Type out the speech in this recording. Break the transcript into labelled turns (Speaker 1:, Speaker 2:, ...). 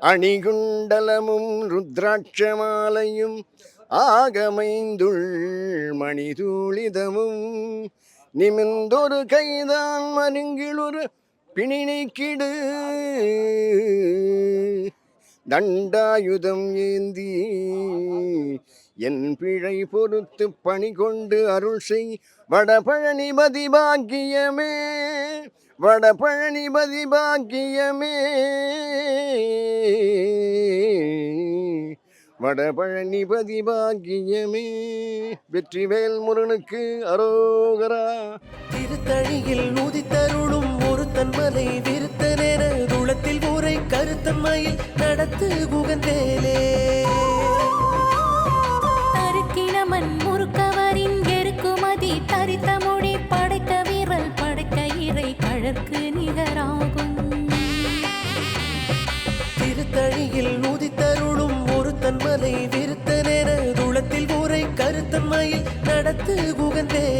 Speaker 1: அணிகுண்டலமும் ருத்ராட்சமாலையும் ஆகமைந்துள் மணிதூளிதமும். நிமிந்தொரு கைதான் மருங்கிலொரு பிணினைக்கிடு. தண்டாயுதம் ஏந்தி என் பிழை பொறுத்து பணி கொண்டு அருள் செய் வடபழனிபதி பாக்கியமே. வடபழனிபதி பாக்கியமே வடபழனிபதி பாக்கியமே வெற்றிவேல் முருகனுக்கு அரோகரா.
Speaker 2: திருத்தணியில் நூதித்தருளும் ஒரு தன்மலை விருத்த நேர துளத்தில் ஊரை கருத்தன்மையில் நடத்து குகந்தேலே.
Speaker 3: நிகராகும்.
Speaker 2: திருத்தணியில் நூதித்தருளும் ஒரு தன்மலை விருத்த நேர துளத்தில் ஊரை கருத்தன்மையில் நடத்து குகந்தேலே